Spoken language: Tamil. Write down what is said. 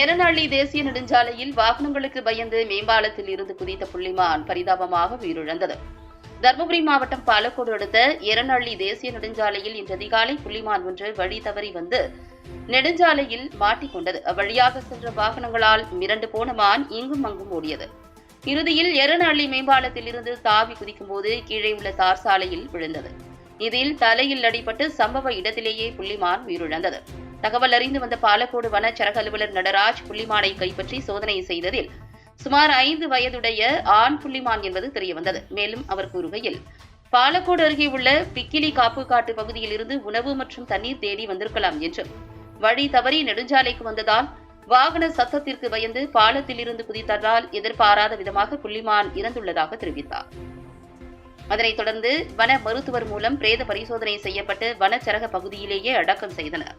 எரநள்ளி தேசிய நெடுஞ்சாலையில் வாகனங்களுக்கு பயந்து மேம்பாலத்தில் இருந்து குதித்த புள்ளிமான் பரிதாபமாக உயிரிழந்தது. தருமபுரி மாவட்டம் பாலக்கோடு அடுத்த எரநள்ளி தேசிய நெடுஞ்சாலையில் இன்று அதிகாலை புள்ளிமான் ஒன்று வழி தவறி வந்து நெடுஞ்சாலையில் மாட்டிக்கொண்டது அவ்வழியாக சென்ற வாகனங்களால் மிரண்டு போன மான் இங்கும் அங்கும் ஓடியது. இறுதியில் எரநள்ளி மேம்பாலத்தில் இருந்து தாவி குதிக்கும்போது கீழே உள்ள தார் சாலையில் விழுந்தது. இதில் தலையில் அடிபட்டு சம்பவ இடத்திலேயே புள்ளிமான் உயிரிழந்தது. தகவல் அறிந்து வந்த பாலக்கோடு வனச்சரக அலுவலர் நடராஜ் புள்ளிமானை கைப்பற்றி சோதனை செய்ததில் சுமார் ஐந்து வயதுடைய ஆண் புள்ளிமான் என்பது தெரியவந்தது. மேலும் அவர் கூறுகையில் பாலக்கோடு அருகே உள்ள பிக்கிலி காப்பு காட்டு பகுதியில் இருந்து உணவு மற்றும் தண்ணீர் தேடி வந்திருக்கலாம் என்றும் வழி தவறி நெடுஞ்சாலைக்கு வந்ததால் வாகன சத்தத்திற்கு பயந்து பாலத்தில் இருந்து குதித்ததால் எதிர்பாராத விதமாக புள்ளிமான் இறந்துள்ளதாக தெரிவித்தார். அதனைத் தொடர்ந்து வன மருத்துவர் மூலம் பிரேத பரிசோதனை செய்யப்பட்டு வனச்சரக பகுதியிலேயே அடக்கம் செய்தனர்.